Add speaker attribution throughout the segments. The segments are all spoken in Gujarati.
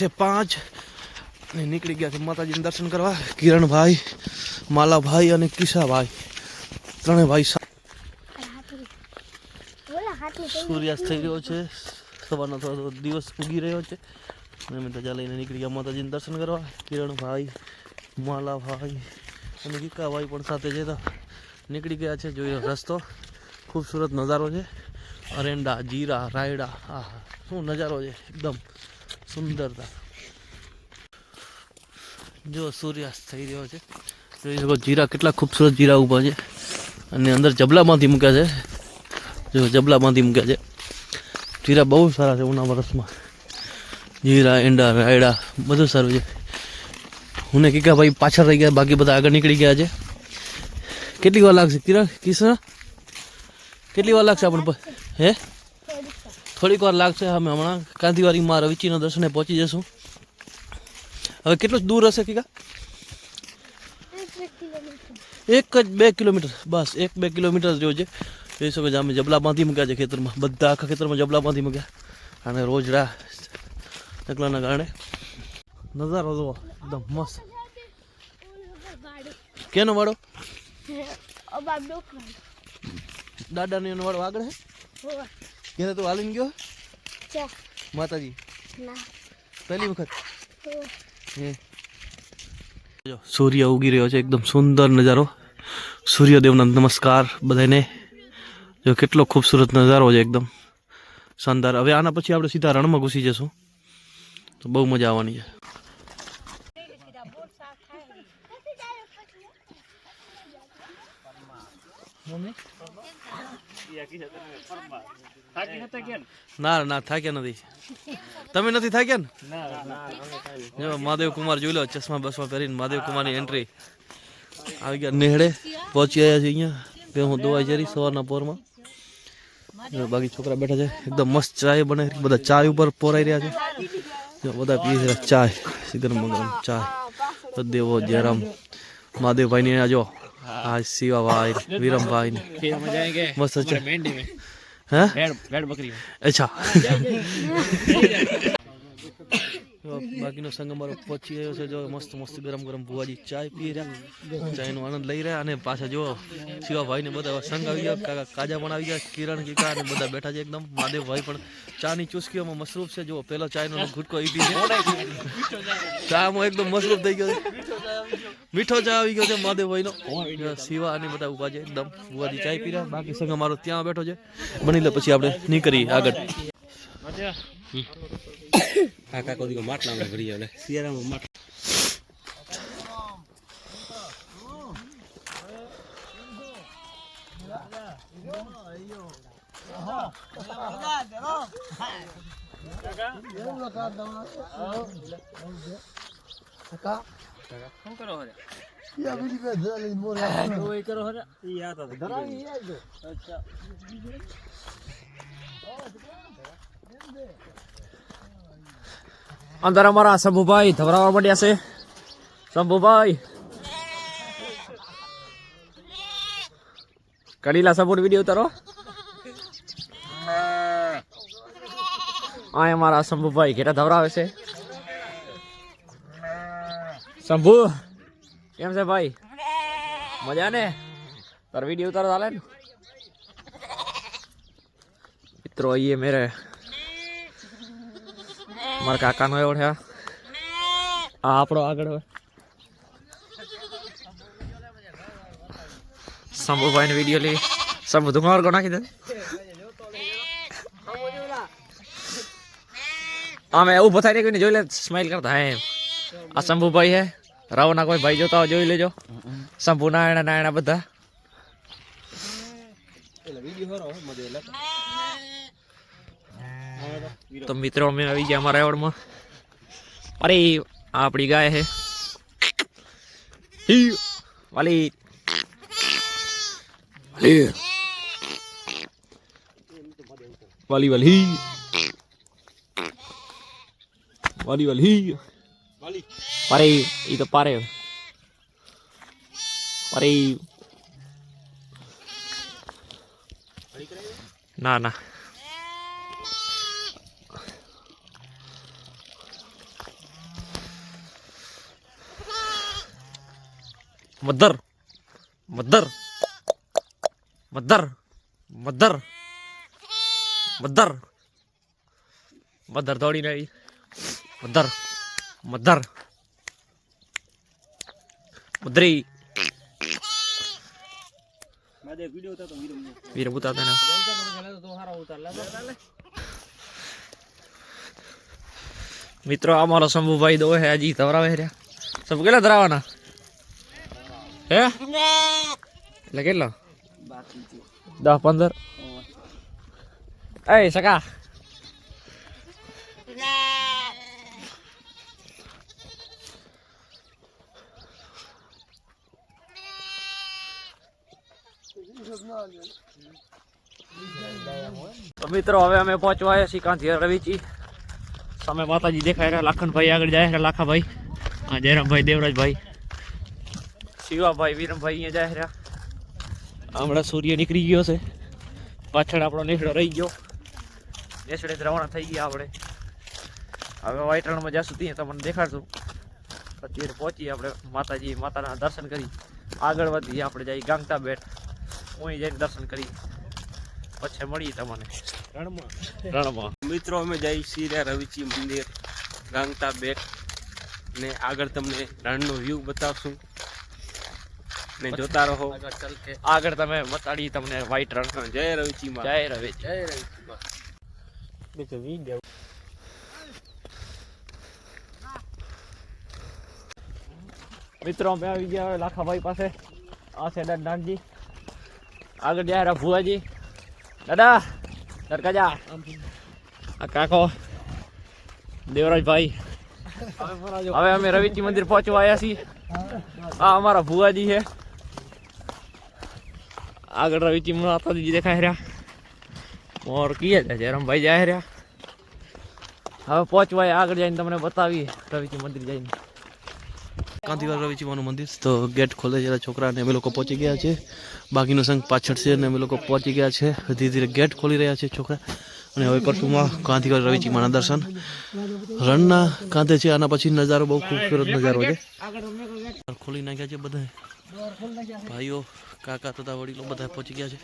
Speaker 1: છે પાંચ. અને નીકળી ગયા છે માતાજીને દર્શન કરવા. કિરણભાઈ, માલાભાઈ અને કિશાભાઈ. ત્રણેય ભાઈ સૂર્યાસ્ત થઈ રહ્યો છે. સવારનો થોડો દિવસ ઉગી રહ્યો છે. અમે ધજા લઈને નીકળી ગયા માતાજીને દર્શન કરવા. કિરણભાઈ, માલાભાઈ અને કિકાભાઈ પણ સાથે જતા નીકળી ગયા છે. જોઈ રસ્તો. ખૂબસૂરત નજારો છે. અરેંડા, જીરા, રાયડા, આહા. શું નજારો છે? એકદમ સુંદરતા. જો સૂર્યાસ્ત થઈ રહ્યો છે. જોઈ શકો જીરા કેટલા ખૂબસૂરત જીરા ઊભા છે. અને અંદર જબલામાંથી મૂક્યા છે. જો જબલામાંથી મૂક્યા છે. જીરા બહુ સારા છે ઉના વરસમાં. જીરા, એંડા, રાયડા, બધું સારું છે. હું કીકા ભાઈ પાછળ રહી ગયા, બાકી બધા આગળ નીકળી ગયા છે. કેટલી વાર લાગશે? કિરણ કિશન કેટલી વાર લાગશે આપણને હે? થોડીક વાર લાગશે. અમે હમણાં કાંતિવારીમાં રવિચીના દર્શને પહોંચી જશું હવે કેટલું દૂર હશે કીકા? એક જ બે કિલોમીટર. બસ એક બે કિલોમીટર જેવું છે. જોઈ શકો અમે જબલા બાંધી મૂક્યા છે ખેતરમાં. બધા આખા ખેતરમાં જબલા બાંધી મૂક્યા. અને રોજડા એકલાના કારણે નજારો જોવો એકદમ મસ્ત. કેનો વાળો દાદાની વાળો આગળ હે? ક્યારે તું હાલીને ગયો? માતાજી. પહેલી વખત? હે. જો સૂર્ય ઉગી રહ્યો છે એકદમ સુંદર નજારો. સૂર્યદેવના નમસ્કાર બધાને જો કેટલો ખૂબસૂરત નજારો છે એકદમ. શાનદાર. હવે આના પછી આપણે સીધા રણમાં ઘૂસી જશું તો બહુ મજા આવવાની છે. ના ના, થાક્યા નથી. તમે નથી થાક્યા ને? મહાદેવ કુમાર જોઈ લો, ચશ્મા બસમાં પહેરીને મહાદેવ કુમારની એન્ટ્રી આવી ગયા નેહડે, પહોંચી આવ્યા છે અહીંયા. કે હું દોવાઈ જરી સવારના પોરમાં. બાકી છોકરા બેઠા છે. એકદમ મસ્ત ચાય બને. બધા ચાય ઉપર પોરાઈ રહ્યા છે. બધા પીએ છે ચાય. ગરમ ગરમ ચાય દેવો જયરામ. મહાદેવભાઈની આ જો આ શિવાભાઈ વિરમભાઈ ને. મસ્ત છે. હે? અચ્છા. તો બાકીનો સંગ અમારો પહોંચી ગયો છે. જો મસ્ત મસ્ત ગરમ ગરમ ભુવાજી ચાય પી રહ્યા. ચાયનો આનંદ લઈ રહ્યા અને પાછા જો શિવાભાઈ ને બધા સંગ આવી ગયા. કાકા કાજા પણ આવી ગયા. કિરણ કીકા અને બધા બેઠા છે એકદમ. મહાદેવભાઈ પણ ચાની ચુસ્કીઓમાં મશરૂફ છે. જો પેલો ચાયનો ગુટકો ઈ પી ચામાં એકદમ મશરૂફ થઈ ગયો છે. મીઠો ચા આવી ગયો છે મહાદેવભાઈનો. શિવા અને બધા ઊભા છે એકદમ. ભુવાજી ચાય પી રહ્યા. બાકી સંગ અમારો ત્યાં બેઠો છે. બની લે પછી આપણે નીકળીએ આગળ.
Speaker 2: કાકા કોઈ માટલામાં ભરી આવે શિયાળામાં માટ
Speaker 3: અંદર અમારા શંભુભાઈ ધવરાવા માંડ્યા છે શંભુભાઈ કડીલા સપોર્ટ વીડિયો ઉતારો આ અમારા શંભુભાઈ ઘેટા ધવરાવે છે શંભુ કેમ છે ભાઈ મજા ને તાર વીડિયો ઉતારો ચાલે ને મિત્રો આઈએ મેરે મારા કાકાનો એવો છે આ આપણો આગળ શંભુભાઈ વીડિયો લઈ. શંભુ ધુમાર કો નાખી દે. અમે ઊભો થાય ને જોઈ લે સ્માઈલ કરતા, હે એમ. આ શંભુભાઈ હે રાવના કોઈ ભાઈ જોતા હોય, જોઈ લેજો. શંભુ નારાયણ નારાયણ બધા. તો મિત્રો, અમે આવી ગયા અમારા એવડમાં. અરે આપણી ગાય છે. વાલી. વાલી. વાલી વાલી. વાલી અરે એ તો પારે. અરે. ના ના. Mother mother mother mother mother mother દોડીને આવી મધર મધર મધરી વીર ઉતારતા ના મિત્રો અમારો શંભુભાઈ દો હે હજી ધવરાવે રહ્યા સબ કેટલા ધરાવાના હે? એટલે કેટલા? દસ પંદર. એ સકા. તો મિત્રો હવે અમે પહોંચવા આવ્યા છીએ કાંથી રવિચી સામે માતાજી દેખાય રહ્યા લાખનભાઈ આગળ જાય રહ્યા લાખાભાઈ. જયરામભાઈ દેવરાજભાઈ. શિવાભાઈ વિરમભાઈ અહીંયા જાય રહ્યા. હમણાં સૂર્ય નીકળી ગયો છે. પાછળ આપણો નેસડો રહી ગયો. નેસડે રવાના થઈ ગયા આપણે. હવે વાઇટરણમાં જશું ત્યાં તમને દેખાડશું. અત્યારે પહોંચીએ આપણે માતાજી માતાના દર્શન કરી. આગળ વધીએ આપણે જઈએ ગાંગતા બેટ હું જઈને દર્શન કરી. પછી મળીએ તમને. રણમાં.
Speaker 2: મિત્રો અમે જઈ શ્રી રવિચી મંદિર ગાંગતા બેટ ને આગળ તમને રણનો વ્યૂ બતાવશું. ને જોતા રહો.
Speaker 3: આગળ તમે બતાડી તમને વ્હાઈટ રણ
Speaker 2: જય રવિચી. માં
Speaker 3: જય રવિ
Speaker 2: જય રવિચી માં
Speaker 3: મિત્રો અમે આવી ગયા હવે લાખાભાઈ પાસે. આ છે નાનજી. આગળ જાય રહ્યા ભુવાજી. દાદા દરકાજા આ કાકો. દેવરાજભાઈ. હવે અમે રવિજી મંદિર પહોંચવા આવ્યા છીએ. આ અમારા ભુવાજી છે. આગળ રવિજી માતાજી દેખાય રહ્યા. મોર કીએ છે જયરામભાઈ જાય રહ્યા. હવે પહોંચવાય આગળ જઈને તમને બતાવીએ રવિજી મંદિર જઈને.
Speaker 1: કાંતિવાર રવિચીમાનું મંદિર તો ગેટ ખોલે છે છોકરા ને અમે લોકો પહોંચી ગયા છે. બાકીનો સંઘ પાછળ છે અને અમે લોકો પહોંચી ગયા છે. ધીરે ધીરે ગેટ ખોલી રહ્યા છે છોકરા. અને હવે કરશું માં કાંતિવાર રવિચીમાના દર્શન. રણના કાંધે છે આના પછી નજારો બહુ ખૂબસૂરત નજારો છે. ખોલી નાખ્યા છે બધા. ભાઈઓ કાકા તથા વડીલો બધા પહોંચી ગયા છે.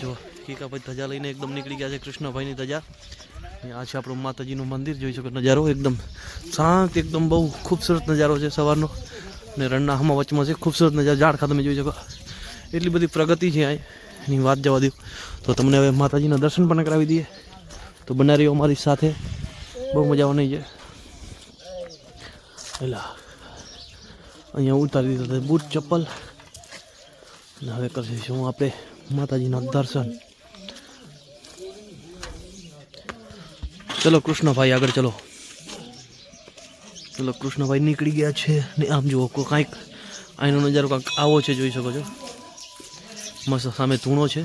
Speaker 1: જો, કીકાભાઈ ધજા લઈને એકદમ નીકળી ગયા છે કૃષ્ણભાઈની ધજા. આ છે આપણું માતાજીનું મંદિર, જોઈ શકો નજારો એકદમ શાંત, એકદમ બહુ ખૂબસૂરત નજારો છે સવારનો. અને રણના હમા વચમાં છે ખૂબસૂરત નજારો ઝાડખા તમે જોઈ શકો. એટલી બધી પ્રગતિ છે અહીં એની વાત જવા દઉં. તો તમને હવે માતાજીના દર્શન પણ કરાવી દઈએ. તો બનારીઓ અમારી સાથે, બહુ મજા આવવાની છે. એલા, અહીંયા ઉતારી દીધા બૂટ, ચપ્પલ. અને હવે કરીશું આપણે માતાજીના દર્શન? ચલો કૃષ્ણભાઈ આગળ ચલો. ચલો કૃષ્ણભાઈ નીકળી ગયા છે ને આમ જુઓ કાંઈક અહીંનો નજારો કાંઈક આવો છે, જોઈ શકો છો. મસ્ત સામે ધૂણો છે.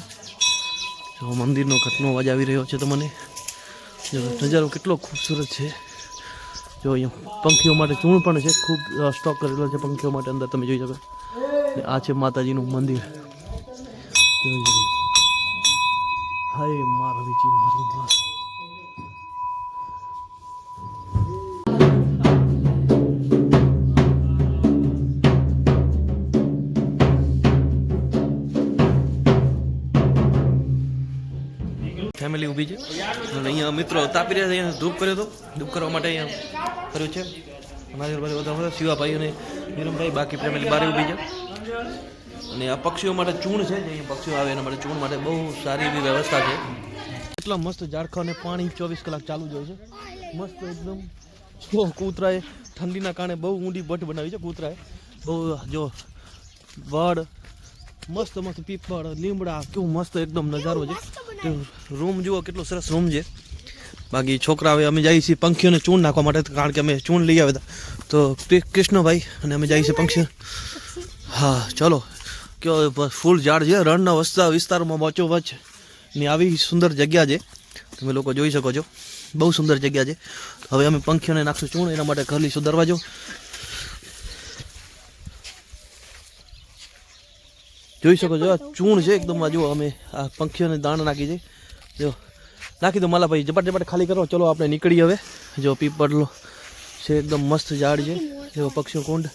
Speaker 1: જો મંદિરનો ઘટનો અવાજ આવી રહ્યો છે તમને. જો નજારો કેટલો ખૂબસૂરત છે. જો અહીંયા પંખીઓ માટે ચૂણ પણ છે, ખૂબ સ્ટોક કરેલો છે પંખીઓ માટે અંદર, તમે જોઈ શકો આ છે માતાજીનું મંદિર. હાય મારવીજી મારી ફેમિલી ઊભી છે. અને અહીંયા મિત્રો તાપી રહ્યા છે, અહીંયા ધૂપ કર્યો હતો. ધૂપ કરવા માટે અહીંયા કર્યું છે. અમારી બધા બધા શિવાભાઈ અને નીરમભાઈ, બાકી ફેમિલી બારે ઊભી છે. અને આ પક્ષીઓ માટે ચૂણ છે, જે અહીંયા પક્ષીઓ આવે એના માટે ચૂણ માટે બહુ સારી એવી વ્યવસ્થા છે. એટલા મસ્ત ઝાડખાને પાણી ચોવીસ કલાક ચાલુ જ હોય છે. મસ્ત એકદમ. જો કૂતરાએ ઠંડીના કારણે બહુ ઊંડી બટ બનાવી છે કૂતરાએ. બહુ જો વડ મસ્ત મસ્ત પીપળ, લીમડા, કેવું મસ્ત એકદમ નજારો છે. રૂમ જુઓ કેટલો સરસ રૂમ છે. બાકી છોકરા હવે અમે જઈએ છીએ પંખીઓને ચૂન નાખવા માટે, કારણ કે અમે ચૂન લઈ આવ્યા હતા. તો કૃષ્ણભાઈ અને અમે જઈએ છીએ પંખીઓ હા, ચલો. કયો ફૂલ ઝાડ છે. રણના વસતા વિસ્તારોમાં વચ્ચની આવી સુંદર જગ્યા છે. તમે લોકો જોઈ શકો છો. બહુ સુંદર જગ્યા છે. હવે અમે પંખીઓને નાખશું ચૂણ, એના માટે ખરલીશું દરવાજો જોઈ શકો છો, આ ચૂણ છે એકદમ, આ જુઓ અમે આ પંખીઓને દાણ નાખી છે. જો, નાખી દો માલા ભાઈ જપાટ જપાટ ખાલી કરો. ચલો, આપણે નીકળીએ હવે. જો પીપળો છે, એકદમ મસ્ત ઝાડ છે. જો પક્ષીઓ કુંડ.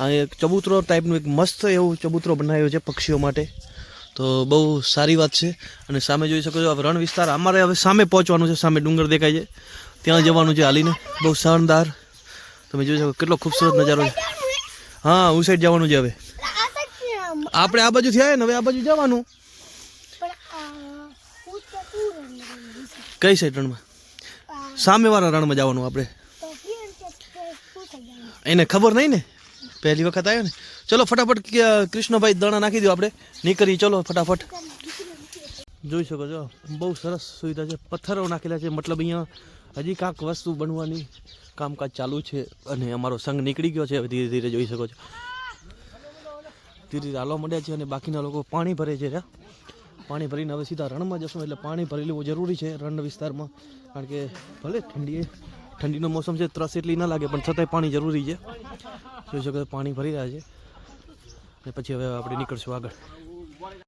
Speaker 1: આ એક ચબૂતરો ટાઈપનું એક મસ્ત એવું ચબૂતરો બનાવ્યો છે પક્ષીઓ માટે. તો બહુ સારી વાત છે. અને સામે જોઈ શકો છો રણ વિસ્તાર અમારે હવે સામે પહોંચવાનું છે, સામે ડુંગર દેખાય છે. ત્યાં જવાનું છે હાલીને. બહુ શાનદાર. તમે જોઈ શકો, કેટલો ખૂબસૂરત નજારો છે. હા, હું સાઈડ જવાનું છે હવે. આપણે આ બાજુ થયા ને, હવે આ બાજુ જવાનું. કઈ સાઈડ રણમાં? સામેવાળા રણમાં જવાનું આપણે. એને ખબર નહીં ને? પહેલી વખત આવ્યો ને? ચલો ફટાફટ કૃષ્ણભાઈ દાણા નાખી દો આપણે. નીકળી, ચલો ફટાફટ. જોઈ શકો છો, બહુ સરસ સુવિધા છે. પથ્થરો નાખેલા છે. મતલબ અહીંયા હજી કાંક વસ્તુ બનવાની કામકાજ ચાલુ છે અને અમારો સંઘ નીકળી ગયો છે. હવે ધીરે ધીરે જોઈ શકો છો. ધીરે ધીરે હાલવા મળ્યા છે અને બાકીના લોકો પાણી ભરે છે. પાણી ભરીને હવે સીધા રણમાં જશું, એટલે પાણી ભરી લેવું જરૂરી છે રણ વિસ્તારમાં. કારણ કે ભલે ઠંડી ઠંડીનો મોસમ છે, ત્રસ એટલી ના લાગે, પણ છતાંય પાણી જરૂરી છે. જોઈ શકો પાણી ભરી રહ્યા છે. અને પછી હવે આપણે નીકળશું આગળ.